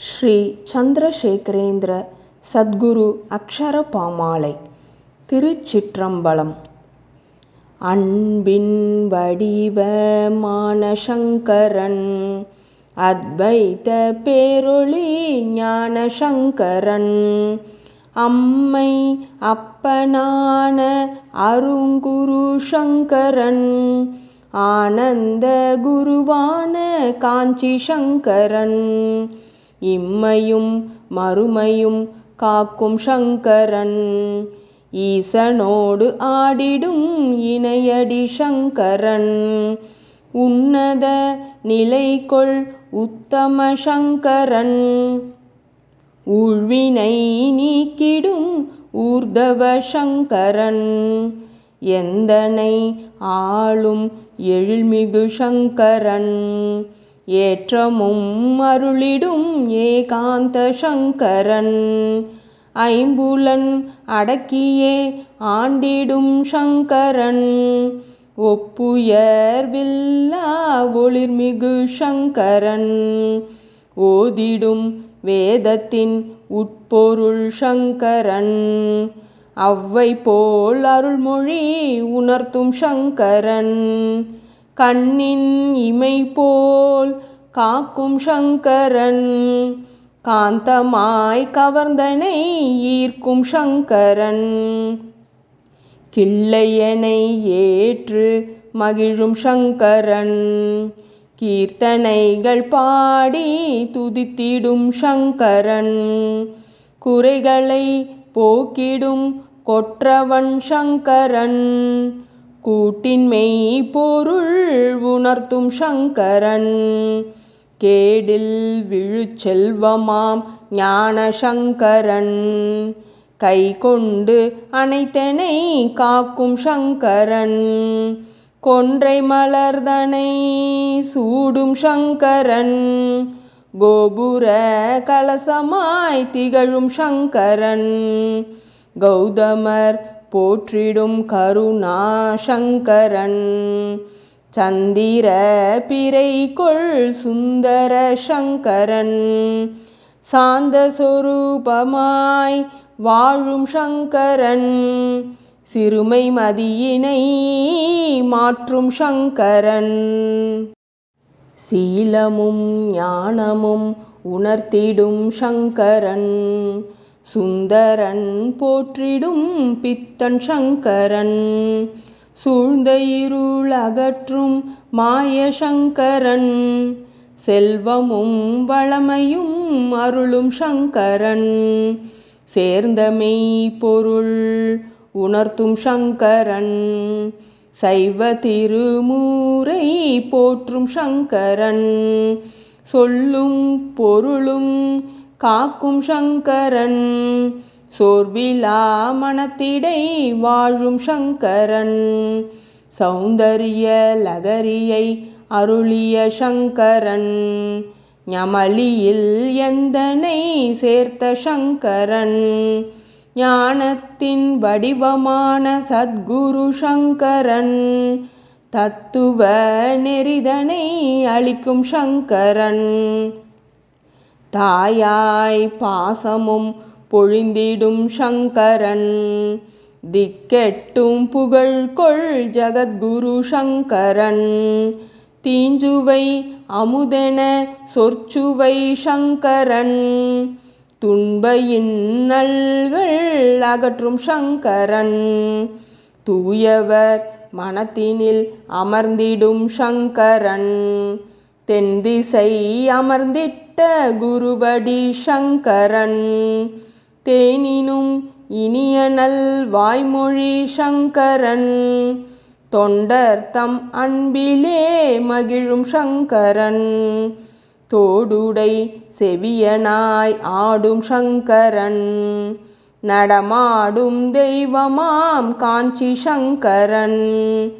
ஸ்ரீ சந்திரசேகரேந்திர சத்குரு அக்ஷர பாமாலை திருச்சிற்றம்பலம். அன்பின் வடிவமான சங்கரன் அத்வைத பேரொளி ஞான சங்கரன் அம்மை அப்பனான அருங்குரு சங்கரன் ஆனந்த குருவான காஞ்சி சங்கரன் இம்மையும் மறுமையும் காக்கும் சங்கரன். ஈசனோடு ஆடிடும் இணையடி சங்கரன். உன்னத நிலை கொள் உத்தம சங்கரன். உழ்வினை நீக்கிடும் ஊர்தவ சங்கரன். எந்தனை ஆளும் எழில்மிகு சங்கரன். ஏற்றமும் அருளிடும் ஏகாந்த சங்கரன் ஐம்புலன் அடக்கியே ஆண்டிடும் சங்கரன். ஒப்புயர்வில்லா ஒளிர்மிகு சங்கரன். ஓதிடும் வேதத்தின் உட்பொருள் சங்கரன். அவ்வை போல் அருள்மொழி உணர்த்தும் சங்கரன். கண்ணின் இமை போல் காக்கும் சங்கரன். காந்தமாய் கவர்ந்தனை ஈர்க்கும் சங்கரன். கிள்ளையனை ஏற்று மகிழும் சங்கரன். கீர்த்தனைகள் பாடி துதித்திடும் சங்கரன். குறைகளை போக்கிடும் கொற்றவன் சங்கரன். கூட்டின்மெய் பொருள் உணர்த்தும் சங்கரன். கேடில் விழுச்செல்வமாம் ஞான சங்கரன் கை கொண்டு அனைத்தனை காக்கும் சங்கரன். கொன்றை மலர்தனை சூடும் சங்கரன். கோபுர கலசமாய் திகழும் சங்கரன். கௌதமர் போற்றிடும் கருணா சங்கரன் சந்திர பிறைகொள் சுந்தர சங்கரன். சாந்த சொரூபமாய் வாழும் சங்கரன். சிறுமை மதியினை மாற்றும் சங்கரன். சீலமும் ஞானமும் உணர்த்திடும் சங்கரன். சுந்தரன் போற்றிடும் பித்தன் சங்கரன். சூழ்ந்த இருள் அகற்றும் மாய சங்கரன். செல்வமும் வளமையும் அருளும் சங்கரன். சேர்ந்த மெய் பொருள் உணர்த்தும் சங்கரன். சைவ திருமூரை போற்றும் சங்கரன். சொல்லும் பொருளும் காக்கும் சங்கரன். சோர்விலா மனத்திடை வாழும் சங்கரன். சௌந்தரிய லகரியை அருளிய சங்கரன். ஞமலியில் எந்தனை சேர்த்த சங்கரன்? ஞானத்தின் வடிவமான சத்குரு சங்கரன். தத்துவ நெறிதனை அளிக்கும் சங்கரன். தாயாய் பாசமும் பொழிந்திடும் சங்கரன். திக்கெட்டும் புகழ்கொள் ஜகத்குரு சங்கரன். தீஞ்சுவை அமுதென சொற்சுவை சங்கரன். துன்ப இன்னல்கள் அகற்றும் சங்கரன். தூயவர் மனத்தினில் அமர்ந்திடும் சங்கரன். தென் திசை விட்ட குருபடி சங்கரன். தேனினும் இனிய நல் வாய்மொழி சங்கரன். தொண்டர் தம் அன்பிலே மகிழும் சங்கரன். தோடுடை செவியனாய் ஆடும் சங்கரன். நடமாடும் தெய்வமாம் காஞ்சி சங்கரன்.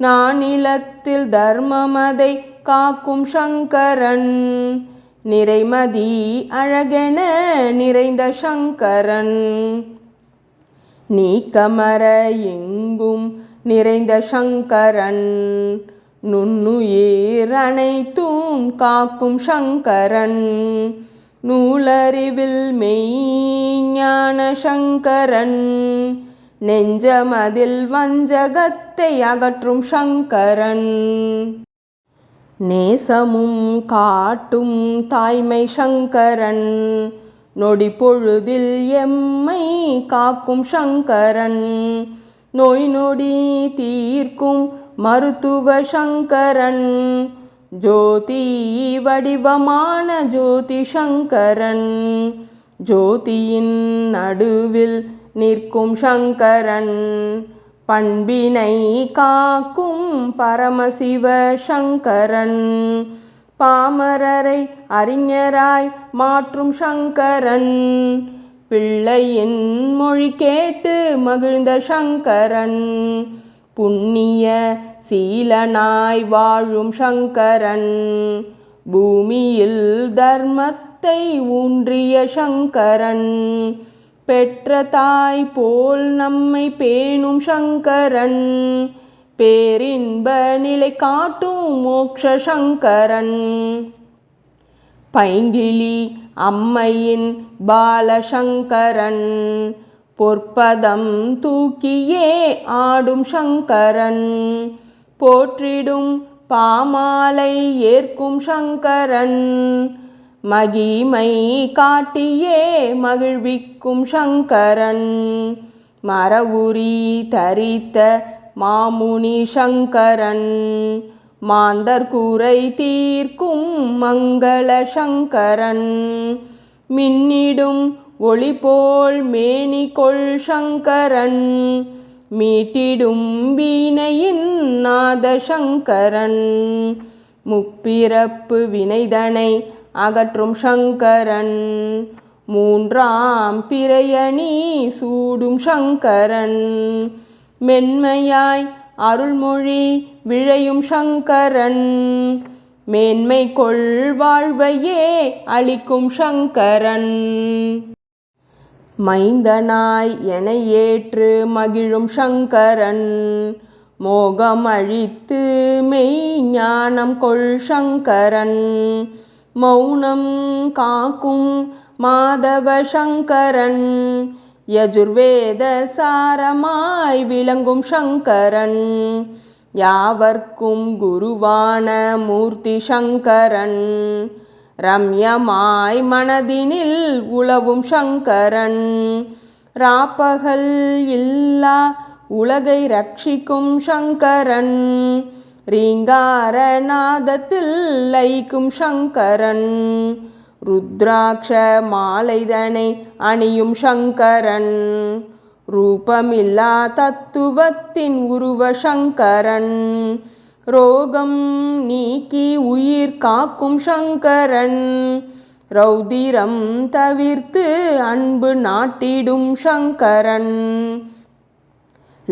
நானிலத்தில் தர்மமதை காக்கும் சங்கரன். நிறைமதி அழகென நிறைந்த சங்கரன். நீக்கமர எங்கும் நிறைந்த சங்கரன். நுண்ணுயிர் அனைத்தும் காக்கும் சங்கரன். நூலறிவில் மெய்ஞான சங்கரன். நெஞ்சமதில் வஞ்சகத்தை அகற்றும் சங்கரன். நேசமும் காட்டும் தாய்மை சங்கரன். நொடி பொழுதில் எம்மை காக்கும் சங்கரன். நோய் நொடி தீர்க்கும் மருத்துவ சங்கரன். ஜோதி வடிவமான ஜோதி சங்கரன். ஜோதியின் நடுவில் நிற்கும் சங்கரன். பண்பினை காக்கும் பரமசிவ சங்கரன். பாமரரை அறிஞராய் மாற்றும் சங்கரன். பிள்ளையின் மொழி கேட்டு மகிழ்ந்த சங்கரன். புண்ணிய சீலனாய் வாழும் சங்கரன். பூமியில் தர்மத்தை ஊன்றிய சங்கரன். பெற்ற தாய் போல் நம்மை பேணும் சங்கரன். பேரின்ப நிலை காட்டும் மோக்ஷ சங்கரன். பைங்கிளி அம்மையின் பாலசங்கரன் பொற்பதம் தூக்கியே ஆடும் சங்கரன். போற்றிடும் பாமாலை ஏற்கும் சங்கரன். மகிமை காட்டியே மகிழ்விக்கும் சங்கரன். மரவுரி தரித்த மாமுனி சங்கரன். மாந்தர் கூரை தீர்க்கும் மங்கள சங்கரன். மின்னிடும் ஒளி போல் மேனி கொள் சங்கரன். மீட்டிடும் வீணையின் நாத சங்கரன் முப்பிறப்பு வினைதனை அகற்றும் சங்கரன். மூன்றாம் பிறையணி சூடும் சங்கரன். மென்மையாய் அருள்மொழி விழையும் சங்கரன். மேன்மை கொள் வாழ்வையே அளிக்கும் சங்கரன். மைந்தனாய் என ஏற்று மகிழும் சங்கரன். மோகம் அழித்து மெய் ஞானம் கொள் சங்கரன். மௌனம் காக்கும் மாதவ சங்கரன் யஜுர்வேத சாரமாய் விளங்கும் சங்கரன். யாவர்க்கும் குருவான மூர்த்தி சங்கரன். ரம்யமாய் மனதினில் உளவும் சங்கரன். ராப்பகல் இல்லா உலகை ரட்சிக்கும் சங்கரன். ரீங்கார நாதத்தில் சங்கரன். ருத்ராட்ச மாலைதனை அணியும் சங்கரன். ரூபமில்லா தத்துவத்தின் உருவ சங்கரன். ரோகம் நீக்கி உயிர் காக்கும் சங்கரன். ரௌதிரம் தவிர்த்து அன்பு நாட்டிடும் சங்கரன்.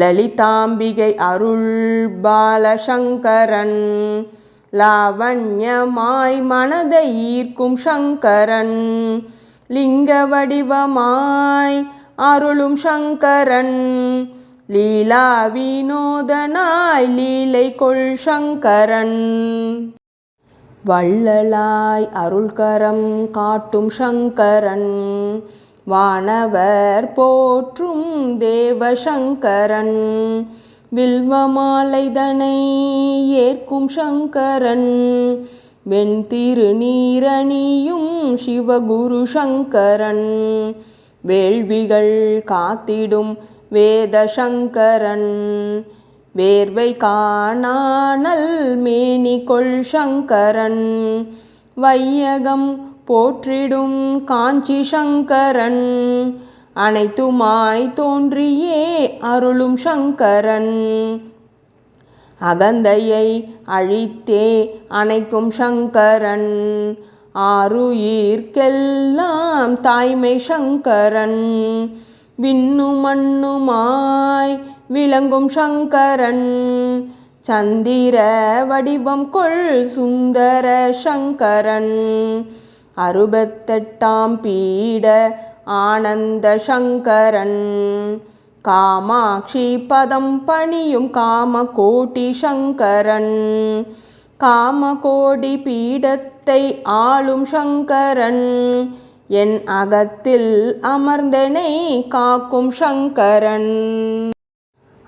லலிதாம்பிகை அருள் பாலசங்கரன் லாவண்யமாய் மனதை ஈர்க்கும் சங்கரன் லிங்க வடிவமாய் அருளும் சங்கரன் லீலா வினோதனாய் லீலை கொள் சங்கரன். வள்ளலாய் அருள்கரம் காட்டும் சங்கரன் வானவர் போற்றும் தேவசங்கரன் வில்வமாலைதனை ஏற்கும் சங்கரன் வெண்திருநீரணியும் சிவகுரு சங்கரன் வேள்விகள் காத்திடும் வேத சங்கரன் வேர்வை காணானல் மேனி கொள் சங்கரன் வையகம் போற்றிடும் காஞ்சி சங்கரன். அனைத்துமாய் தோன்றியே அருளும் சங்கரன். அகந்தையை அழித்தே அணைக்கும் சங்கரன். ஆறுயிர்க்கெல்லாம் தாய்மை சங்கரன். விண்ணு மண்ணுமாய் விளங்கும் சங்கரன். சந்திர வடிவம் கொள் சுந்தர சங்கரன். அறுபத்தெட்டாம் பீட ஆனந்த சங்கரன் காமாட்சி பதம் பணியும் காம கோட்டி சங்கரன். காமகோடி பீடத்தை ஆளும் சங்கரன். என் அகத்தில் அமர்ந்தனை காக்கும் சங்கரன்.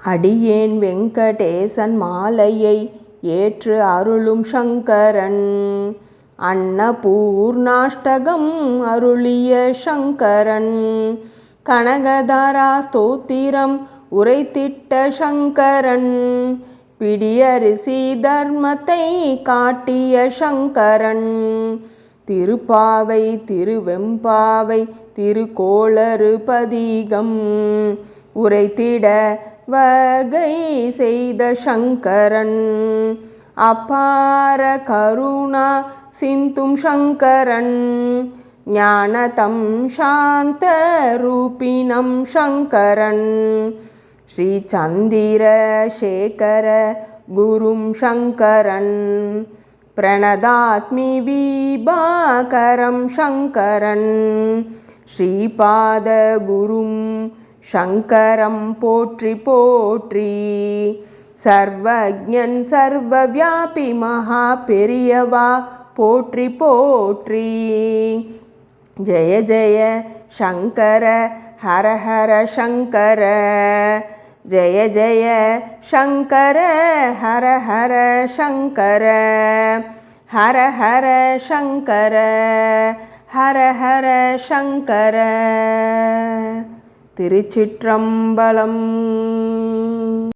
அடியேன் வெங்கடேசன் மாலையை ஏற்று அருளும் சங்கரன். அன்னபூர்ணாஷ்டகம் அருளிய சங்கரன். கனகதாரா ஸ்தோத்திரம் உரைத்திட்ட சங்கரன். பிடியரிசி தர்மத்தை காட்டிய சங்கரன். திருப்பாவை திருவெம்பாவை திருக்கோளறு பதிகம் உரைத்திட வகை செய்த சங்கரன். அபார கருணா சிந்தும் சங்கரன் ஞானதம் சாந்த ரூபிணம் சங்கரன் श्रीचन्दिरशेखर गुरुं शङ्करन् प्रणदात्मि विभाकरं शङ्करन् श्रीपादगुरुं शङ्करं पोट्रि पोट्रि சர்வஜன் சர்வவியாபி மகா பெரியவா போற்றி போற்றி. ஜெய ஜெய சங்கர ஹர ஹர சங்கர. ஜெய ஜெய சங்கர ஹர ஹர சங்கர. ஹர ஹர சங்கர. ஹர ஹர சங்கர. திருச்சிற்றம்பலம்.